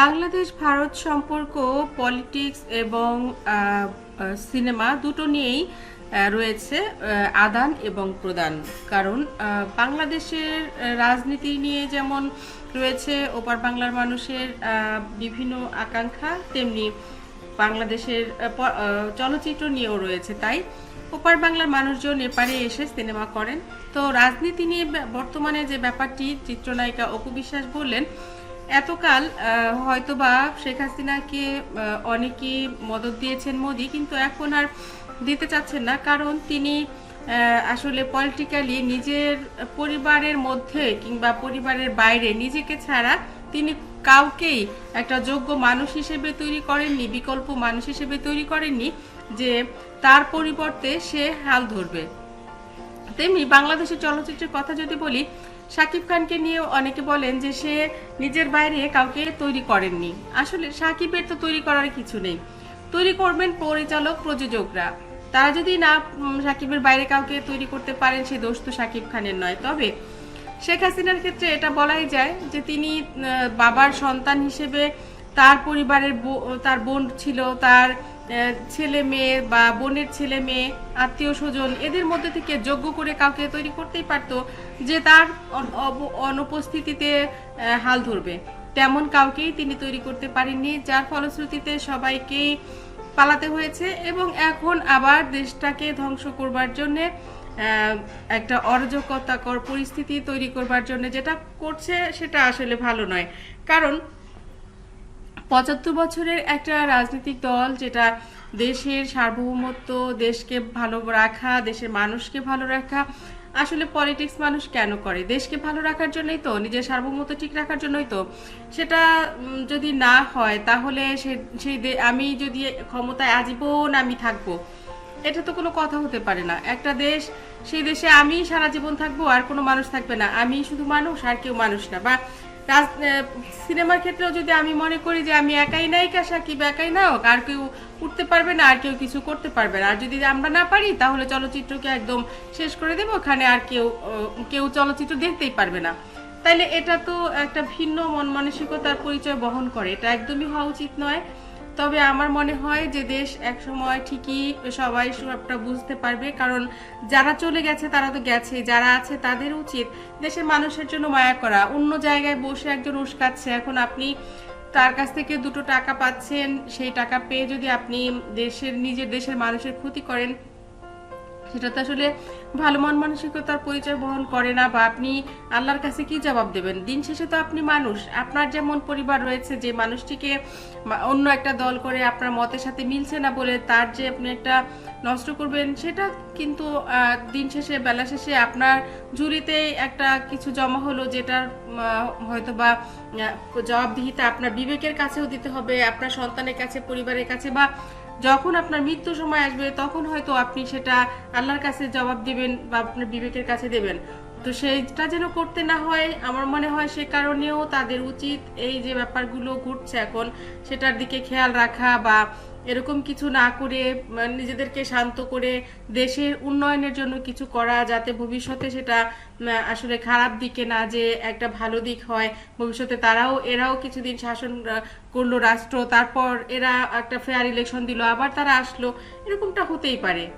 বাংলাদেশ, ভারত সম্পর্ক, পলিটিক্স এবং সিনেমা দুটো নিয়েই রয়েছে আদান এবং প্রদান। কারণ বাংলাদেশের রাজনীতি নিয়ে যেমন রয়েছে, ওপার বাংলার মানুষের বিভিন্ন আকাঙ্ক্ষা, তেমনি বাংলাদেশের চলচ্চিত্র নিয়েও রয়েছে। তাই ওপার বাংলার মানুষজন এপারে এসে সিনেমা করেন। তো রাজনীতি নিয়ে বর্তমানে যে ব্যাপারটি চিত্রনায়িকা অপু বিশ্বাস বললেন, এতকাল হয়তোবা শেখ হাসিনাকে অনেকেই মদত দিয়েছেন মোদি, কিন্তু এখন আর দিতে চাচ্ছেন না। কারণ তিনি আসলে পলিটিক্যালি নিজের পরিবারের মধ্যে কিংবা পরিবারের বাইরে নিজেকে ছাড়া তিনি কাউকেই একটা যোগ্য মানুষ হিসেবে তৈরি করেননি, বিকল্প মানুষ হিসেবে তৈরি করেননি। যে তার পরিবর্তে সে হাল ধরবে। তেমনি বাংলাদেশের চলচ্চিত্রের কথা যদি বলি শাকিব খানকে নিয়ে অনেকে বলেন যে সে নিজের বাইরে কাউকে তৈরি করেননি। আসলে শাকিবের তো তৈরি করার কিছু নেই। তৈরি করবেন পরিচালক প্রযোজকরা। তারা যদি না উম, শাকিবের বাইরে কাউকে তৈরি করতে পারেন সে দোষ তো শাকিব খানের নয়। তবে শেখ হাসিনার ক্ষেত্রে এটা বলাই যায় যে তিনি বাবার সন্তান হিসেবে তার পরিবারের তার বোন ছিল তার ছেলে মেয়ে বা বোনের ছেলে মেয়ে, আত্মীয় স্বজন, এদের মধ্যে থেকে যোগ্য করে কাউকে তৈরি করতেই পারতো যে তার অনুপস্থিতিতে হাল ধরবে। তেমন কাউকেই তিনি তৈরি করতে পারেননি, যার ফলশ্রুতিতে সবাইকেই পালাতে হয়েছে এবং এখন আবার দেশটাকে ধ্বংস করবার জন্যে একটা অরাজকতাকর পরিস্থিতি তৈরি করবার জন্য যেটা করছে সেটা আসলে ভালো নয়। কারণ পঁচাত্তর বছরের একটা রাজনৈতিক দল যেটা দেশের সার্বভৌমত্ব, দেশকে ভালো রাখা, দেশের মানুষকে ভালো রাখা, আসলে পলিটিক্স মানুষ কেন করে? দেশকে ভালো রাখার জন্যই তো, নিজের সার্বভৌমত্ব ঠিক রাখার জন্যই তো। সেটা যদি না হয়, তাহলে সেই আমি যদি ক্ষমতায় আজীবন আমি থাকব, এটা তো কোনো কথা হতে পারে না। একটা দেশ, সেই দেশে আমি সারা জীবন থাকব আর কোনো মানুষ থাকবে না। আমি শুধু মানুষ আর কেউ মানুষ না। বা সিনেমার ক্ষেত্রেও যদি আমি মনে করি যে আমি একাই নায়িকা সাকিব একাই নায়ক, আর কেউ উঠতে পারবে না, আর কেউ কিছু করতে পারবে না। আর যদি আমরা না পারি, তাহলে চলচ্চিত্রকে একদম শেষ করে দেবো, ওখানে আর কেউ কেউ চলচ্চিত্র দেখতেই পারবে না। তাইলে এটা তো একটা ভিন্ন মন মানসিকতার পরিচয় বহন করে। এটা একদমই হওয়া উচিত নয়। তবে আমার মনে হয় যে দেশ একসময় ঠিকই সবাই সবটা বুঝতে পারবে, কারণ যারা চলে গেছে তারা তো গেছে, যারা আছে তাদের উচিত দেশের মানুষের জন্য মায়া করা। অন্য জায়গায় বসে একজন উস্কাচ্ছে, এখন আপনি তার কাছ থেকে দুটো টাকা পাচ্ছেন, সেই টাকা পেয়ে যদি আপনি দেশের নিজের, দেশের মানুষের ক্ষতি করেন সেটা তো আসলে ভালো মন মানসিকতার পরিচয় বহন করে না, বা আপনি আল্লাহর কাছে কি জবাব দেবেন? দিন শেষে তো আপনি মানুষ। আপনার যেমন পরিবার রয়েছে, যে মানুষটিকে অন্য একটা দল করে আপনার মতের সাথে মিলছে না বলে তার যে আপনি একটা নষ্ট করবেন, সেটা কিন্তু দিন শেষে, বেলা শেষে আপনার ঝুড়িতে একটা কিছু জমা হলো যেটার হয়তো বা জবাবদিহিতা আপনার বিবেকের কাছেও দিতে হবে, আপনার সন্তানের কাছে, পরিবারের কাছে, বা যখন আপনার মৃত্যু সময় আসবে, তখন হয়তো আপনি সেটা আল্লাহর কাছে জবাব দেবেন বা আপনার বিবেকের কাছে দেবেন। তো সেইটা যেন করতে না হয়, আমার মনে হয় সে কারণেও তাদের উচিত এই যে ব্যাপারগুলো ঘটছে এখন, সেটার দিকে খেয়াল রাখা বা এরকম কিছু না করে মানে নিজেদেরকে শান্ত করে দেশের উন্নয়নের জন্য কিছু করা যাতে ভবিষ্যতে সেটা আসলে খারাপ দিকে না যে একটা ভালো দিক হয়, ভবিষ্যতে তারাও, এরাও কিছুদিন শাসন করল রাষ্ট্র, তারপর এরা একটা ফেয়ার ইলেকশন দিল, আবার তারা আসলো, এরকমটা হতেই পারে।